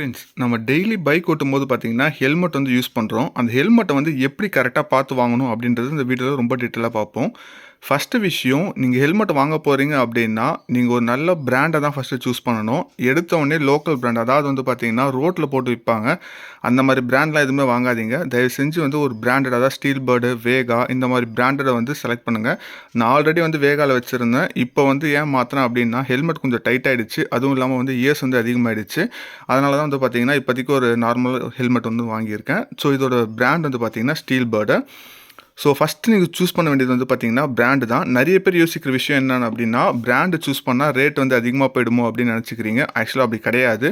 Friends நம்ம daily bike ஓட்டும் போது பார்த்தீங்கன்னா ஹெல்மெட் வந்து யூஸ் பண்ணுறோம் அந்த ஹெல்மெட்டை வந்து எப்படி கரெக்டாக பார்த்து வாங்கணும் அப்படின்றது இந்த வீடியோவில் ரொம்ப டீட்டெயிலாக பார்ப்போம். ஃபஸ்ட்டு விஷயம் நீங்கள் ஹெல்மெட் வாங்க போகிறீங்க அப்படின்னா நீங்கள் ஒரு நல்ல பிராண்டை தான் ஃபஸ்ட்டு சூஸ் பண்ணணும். எடுத்த உடனே லோக்கல் பிராண்ட் அதாவது வந்து பார்த்தீங்கன்னா ரோட்டில் போட்டு விற்பாங்க. அந்த மாதிரி பிராண்ட்லாம் எதுவுமே வாங்காதீங்க. தயவு செஞ்சு வந்து ஒரு பிராண்டட் அதாவது ஸ்டீல் பேர்டு வேகா இந்த மாதிரி பிராண்டடை வந்து செலக்ட் பண்ணுங்கள் நான் ஆல்ரெடி வந்து வேகாவில் வச்சுருந்தேன். இப்போ வந்து ஏன் மாற்றினேன் அப்படின்னா ஹெல்மெட் கொஞ்சம் டைட் ஆகிடுச்சு அதுவும் இல்லாமல் வந்து இயர்ஸ் வந்து அதிகமாகிடுச்சு அதனால தான் வந்து பார்த்தீங்கன்னா இப்போதைக்கு ஒரு நார்மல் ஹெல்மெட் வந்து வாங்கியிருக்கேன். ஸோ இதோட பிராண்ட் வந்து பார்த்தீங்கன்னா ஸ்டீல் பேர்டு ஸோ ஃபஸ்ட்டு நீங்கள் சூஸ் பண்ண வேண்டியது வந்து பார்த்தீங்கன்னா பிராண்டு தான். நிறைய பேர் யோசிக்கிற விஷயம் என்னென்னு அப்படின்னா பிராண்டு சூஸ் பண்ணால் ரேட் வந்து அதிகமாக போயிடுமோ அப்படின்னு நினச்சிக்கிறீங்க. ஆக்சுவலாக அப்படி கிடையாது.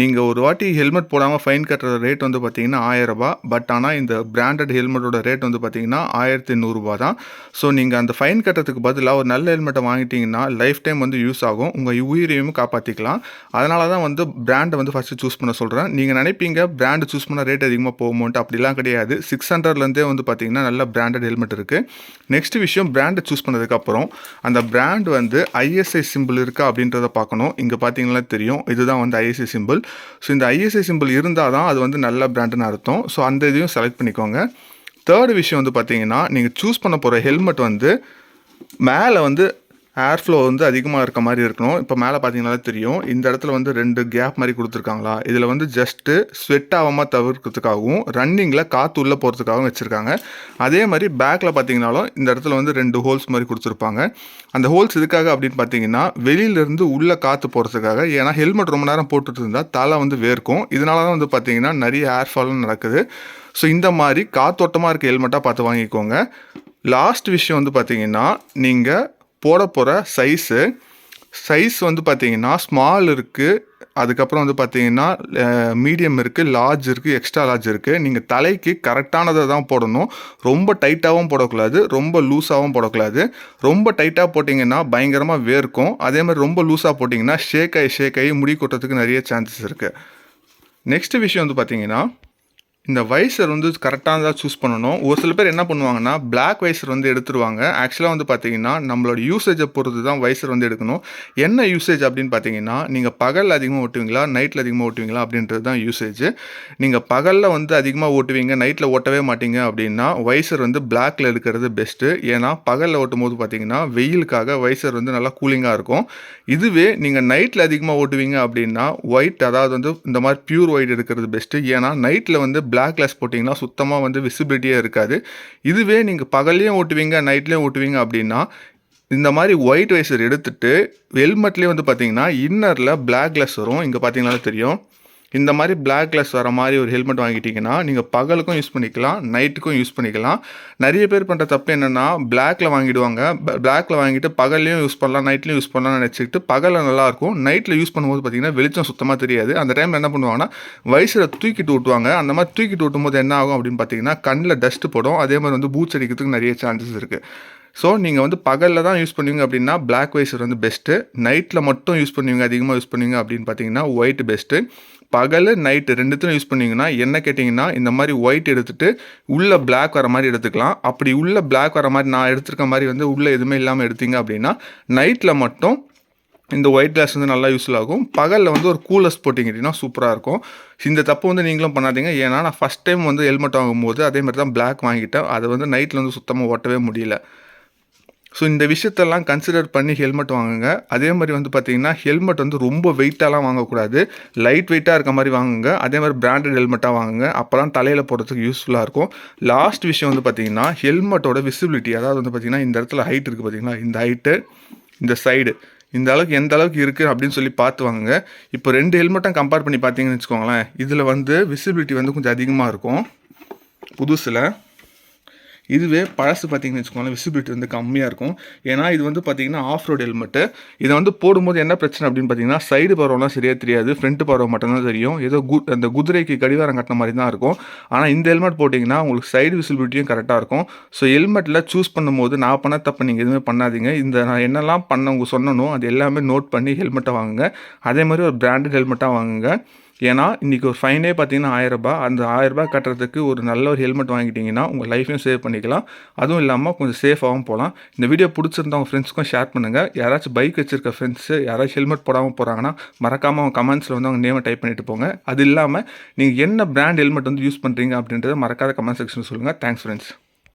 நீங்கள் ஒரு வாட்டி ஹெல்மெட் போடாமல் ஃபைன் கட்டுற ரேட் வந்து பார்த்தீங்கன்னா ஆயிரரூபா பட் ஆனால் இந்த பிராண்டட் ஹெல்மெட்டோட ரேட் வந்து பார்த்தீங்கன்னா ஆயிரத்தி நூறுரூபா தான். ஸோ நீங்கள் அந்த ஃபைன் கட்டுறதுக்கு பதிலாக ஒரு நல்ல ஹெல்மெட்டை வாங்கிட்டீங்கன்னா லைஃப் டைம் வந்து யூஸ் ஆகும். உங்கள் உயிரையும் காப்பாற்றிக்கலாம் அதனால தான் வந்து பிராண்டை வந்து ஃபஸ்ட்டு சூஸ் பண்ண சொல்கிறேன் நீங்கள் நினைப்பீங்க பிராண்டு சூஸ் பண்ண ரேட் அதிகமாக போகுமோன்ட்டு அப்படிலாம் கிடையாது. சிக்ஸ் ஹண்ட்ரட்லேருந்தே வந்து பார்த்தீங்கன்னா நல்ல பிராண்டட் ஹெல்மெட் இருக்குது நெக்ஸ்ட் விஷயம் பிராண்டை சூஸ் பண்ணதுக்கப்புறம் அந்த பிராண்ட் வந்து ஐஎஸ்ஐ சிம்பிள் இருக்கா அப்படின்றத பார்க்கணும். இங்கே பார்த்தீங்கன்னா தெரியும். இதுதான் வந்து ஐஎஸ்ஐ சிம்பிள் ஸோ இந்த ஐஎஸ்ஐ சிம்பிள் இருந்தால் தான் அது வந்து நல்ல பிராண்டுன்னு அர்த்தம். ஸோ அந்த இதையும் செலக்ட் பண்ணிக்கோங்க. தேர்ட் விஷயம் வந்து பார்த்தீங்கன்னா நீங்கள் சூஸ் பண்ண போகிற ஹெல்மெட் வந்து மேலே வந்து ஏர் ஃப்ளோ வந்து அதிகமாக இருக்க மாதிரி இருக்கணும். இப்போ மேலே பார்த்தீங்கனாலே தெரியும். இந்த இடத்துல வந்து ரெண்டு கேப் மாதிரி கொடுத்துருக்காங்களா? இதில் வந்து ஜஸ்ட்டு ஸ்வெட் ஆகாமல் தவிர்க்கிறதுக்காகவும் ரன்னிங்கில் காற்று உள்ளே போகிறதுக்காகவும் வச்சுருக்காங்க. அதே மாதிரி பேக்கில் பார்த்தீங்கனாலும் இந்த இடத்துல வந்து ரெண்டு ஹோல்ஸ் மாதிரி கொடுத்துருப்பாங்க. அந்த ஹோல்ஸ் எதுக்காக அப்படின்னு பார்த்தீங்கன்னா வெளியிலேருந்து உள்ளே காற்று போகிறதுக்காக ஏன்னா ஹெல்மெட் ரொம்ப நேரம் போட்டுட்டு இருந்தால் தலை வந்து வேர்க்கும். இதனால தான் வந்து பார்த்தீங்கன்னா நிறைய ஏர் ஃபாலும் நடக்குது. ஸோ இந்த மாதிரி காத்தோட்டமாக இருக்க ஹெல்மெட்டாக பார்த்து வாங்கிக்கோங்க. லாஸ்ட் விஷயம் வந்து பார்த்தீங்கன்னா நீங்கள் போட போகிற சைஸு சைஸ் வந்து பார்த்தீங்கன்னா ஸ்மால் இருக்குது அதுக்கப்புறம் வந்து பார்த்தீங்கன்னா மீடியம் இருக்குது லார்ஜ் இருக்குது எக்ஸ்ட்ரா லார்ஜ் இருக்குது நீங்கள் தலைக்கு கரெக்டானதை தான் போடணும். ரொம்ப டைட்டாகவும் போடக்கூடாது. ரொம்ப லூஸாகவும் போடக்கூடாது. ரொம்ப டைட்டாக போட்டிங்கன்னா பயங்கரமாக வேர்க்கும். அதே மாதிரி ரொம்ப லூஸாக போட்டிங்கன்னா ஷேக் ஆகி ஷேக் ஆகி முடி கொட்டுறதுக்கு நிறைய சான்சஸ் இருக்குது நெக்ஸ்ட் விஷயம் வந்து பார்த்தீங்கன்னா இந்த வைசர் வந்து கரெக்டாக சூஸ் பண்ணணும். ஒரு சில பேர் என்ன பண்ணுவாங்கன்னா பிளாக் வைசர் வந்து எடுத்துருவாங்க. ஆக்சுவலாக வந்து பார்த்தீங்கன்னா நம்மளோட யூசேஜை பொறுத்து தான் வைசர் வந்து எடுக்கணும். என்ன யூசேஜ் அப்படின்னு பார்த்தீங்கன்னா நீங்கள் பகலில் அதிகமாக ஓட்டுவீங்களா நைட்டில் அதிகமாக ஓட்டுவீங்களா அப்படின்றது தான் யூசேஜ் நீங்கள் பகலில் வந்து அதிகமாக ஓட்டுவீங்க நைட்டில் ஓட்டவே மாட்டீங்க அப்படின்னா வைசர் வந்து பிளாக்ல எடுக்கிறது பெஸ்ட்டு ஏன்னா பகலில் ஓட்டும் போது பார்த்தீங்கன்னா வெயிலுக்காக வைசர் வந்து நல்லா கூலிங்காக இருக்கும். இதுவே நீங்கள் நைட்டில் அதிகமாக ஓட்டுவீங்க அப்படின்னா ஒயிட் அதாவது வந்து இந்த மாதிரி பியூர் ஒயிட் எடுக்கிறது பெஸ்ட்டு ஏன்னா நைட்டில் வந்து பிளாக் கிளாஸ் போட்டிங்கன்னா சுத்தமாக வந்து விசிபிலிட்டியே இருக்காது. இதுவே நீங்கள் பகல்லையும் ஓட்டுவீங்க நைட்லேயும் ஓட்டுவீங்க அப்படின்னா இந்த மாதிரி ஒயிட் வைசர் எடுத்துகிட்டு ஹெல்மெட்லேயே வந்து பார்த்தீங்கன்னா இன்னரில் பிளாக் கிளாஸ் வரும். இங்கே பார்த்தீங்கன்னா தெரியும். இந்த மாதிரி பிளாக் கிளாஸ் வர மாதிரி ஒரு ஹெல்மெட் வாங்கிட்டிங்கன்னா நீங்கள் பகலுக்கும் யூஸ் பண்ணிக்கலாம் நைட்டுக்கும் யூஸ் பண்ணிக்கலாம். நிறைய பேர் பண்ணுற தப்பு என்னென்னா பிளாக்கில் வாங்கிடுவாங்க. பிளாக்ல வாங்கிட்டு பகல்லையும் யூஸ் பண்ணலாம் நைட்லையும் யூஸ் பண்ணலாம்னு நினச்சிக்கிட்டு பகலில் நல்லாயிருக்கும் நைட்டில் யூஸ் பண்ணும்போது பார்த்தீங்கன்னா வெளிச்சம் சுத்தமாக தெரியாது. அந்த டைமில் என்ன பண்ணுவாங்கன்னா வயசில் தூக்கிட்டு விட்டுவாங்க அந்த மாதிரி தூக்கிட்டு விட்டும்போது என்ன ஆகும் அப்படின்னு பார்த்தீங்கன்னா கண்ணில் டஸ்ட்டு போடும். அதே மாதிரி வந்து பூச்சி அடிக்கிறதுக்கு நிறைய சான்சஸ் இருக்குது ஸோ நீங்கள் வந்து பகலில் தான் யூஸ் பண்ணுவீங்க அப்படின்னா பிளாக் வைசர் வந்து பெஸ்ட்டு நைட்டில் மட்டும் யூஸ் பண்ணுவீங்க அதிகமாக யூஸ் பண்ணுவீங்க அப்படின்னு பார்த்தீங்கன்னா ஒயிட் பெஸ்ட்டு பகல் நைட்டு ரெண்டுத்தையும் யூஸ் பண்ணிங்கன்னா என்ன கேட்டிங்கன்னா இந்த மாதிரி ஒயிட் எடுத்துகிட்டு உள்ளே பிளாக் வர மாதிரி எடுத்துக்கலாம். அப்படி உள்ளே பிளாக் வர மாதிரி நான் எடுத்துருக்க மாதிரி வந்து உள்ளே எதுவுமே இல்லாமல் எடுத்தீங்க அப்படின்னா நைட்டில் மட்டும் இந்த ஒயிட் கிளாஸ் வந்து நல்லா யூஸ்ஃபுல் ஆகும். பகலில் வந்து ஒரு கூலஸ் போட்டிங்கன்னா சூப்பராக இருக்கும். இந்த தப்பு வந்து நீங்களும் பண்ணாதீங்க. ஏன்னா நான் ஃபஸ்ட் டைம் வந்து ஹெல்மெட் வாங்கும்போது அதே மாதிரி தான் பிளாக் வாங்கிட்டேன். அதை வந்து நைட்டில் வந்து சுத்தமாக ஓட்டவே முடியல. ஸோ இந்த விஷயத்தெல்லாம் கன்சிடர் பண்ணி ஹெல்மெட் வாங்குங்க. அதே மாதிரி வந்து பார்த்தீங்கன்னா ஹெல்மெட் வந்து ரொம்ப வெயிட்டாலாம் வாங்கக்கூடாது. லைட் வெயிட்டாக இருக்க மாதிரி வாங்குங்க. அதே மாதிரி பிராண்டட் ஹெல்மெட்டாக வாங்குங்க. அப்போ தான் தலையில் போடுறதுக்கு யூஸ்ஃபுல்லாக இருக்கும். லாஸ்ட் விஷயம் வந்து பார்த்தீங்கன்னா ஹெல்மெட்டோட விசிபிலிட்டி அதாவது வந்து பார்த்தீங்கன்னா இந்த இடத்துல ஹைட் இருக்குது பார்த்தீங்கன்னா இந்த ஹைட்டு இந்த சைடு இந்த அளவுக்கு எந்த அளவுக்கு இருக்குது அப்படின்னு சொல்லி பார்த்து வாங்குங்க. இப்போ ரெண்டு ஹெல்மெட்டும் கம்பேர் பண்ணி பார்த்தீங்கன்னு வச்சுக்கோங்களேன் இதில் வந்து விசிபிலிட்டி வந்து கொஞ்சம் அதிகமாக இருக்கும். புதுசில். இதுவே பழசு பார்த்தீங்கன்னு வச்சுக்கோங்களேன் விசிபிலிட்டி வந்து கம்மியாக இருக்கும். ஏன்னா இது வந்து பார்த்தீங்கன்னா ஆஃப் ரோடு ஹெல்மெட்டு இதை வந்து போடும்போது என்ன பிரச்சனை அப்படின்னு பார்த்தீங்கன்னா சைடு பருவம்லாம் சரியாக தெரியாது ஃப்ரண்ட் பருவம் மட்டும்தான் தெரியும். ஏதோ கு அந்த குதிரைக்கு கடிவாரம் கட்டின மாதிரி தான் இருக்கும். ஆனால் இந்த ஹெல்மெட் போட்டிங்கன்னா உங்களுக்கு சைடு விசிபிலிட்டியும் கரெக்டாக இருக்கும். ஸோ ஹெல்மெட்டில் சூஸ் பண்ணும்போது நான் பண்ண தப்பு நீங்கள் எதுவுமே பண்ணாதீங்க. இந்த நான் என்னெல்லாம் பண்ண உங்க சொன்னனோ அது எல்லாமே நோட் பண்ணி ஹெல்மெட்டை வாங்குங்க. அதே மாதிரி ஒரு பிராண்டட் ஹெல்மெட்டாக வாங்குங்க. ஏன்னா இன்றைக்கி ஒரு ஃபைனே பார்த்தீங்கன்னா ஆயிரரூபா அந்த ஆயிரரூபா கட்டுறதுக்கு ஒரு நல்ல ஒரு ஹெல்மெட் வாங்கிட்டீங்கன்னா உங்கள் லைஃப்பையும் சேவ் பண்ணிக்கலாம். அதுவும் இல்லாமல் கொஞ்சம் சேஃபாகவும் போகலாம். இந்த வீடியோ பிடிச்சிருந்தா உங்கள் ஃப்ரெண்ட்ஸ்க்கும் ஷேர் பண்ணுங்கள் யாராச்சும் பைக் வச்சிருக்க ஃப்ரெண்ட்ஸு யாராச்சும் ஹெல்மெட் போடாமல் போகிறாங்கன்னா மறக்காமல் அவங்க கமெண்ட்ஸில் வந்து அவங்க நேமை டைப் பண்ணிட்டு போங்க. அது இல்லாமல் நீங்கள் என்ன பிராண்ட் ஹெல்மெட் வந்து யூஸ் பண்ணுறீங்க அப்படின்றத மறக்காத கமெண்ட் செக்ஷன் சொல்லுங்கள் தேங்க்ஸ் ஃப்ரெண்ட்ஸ்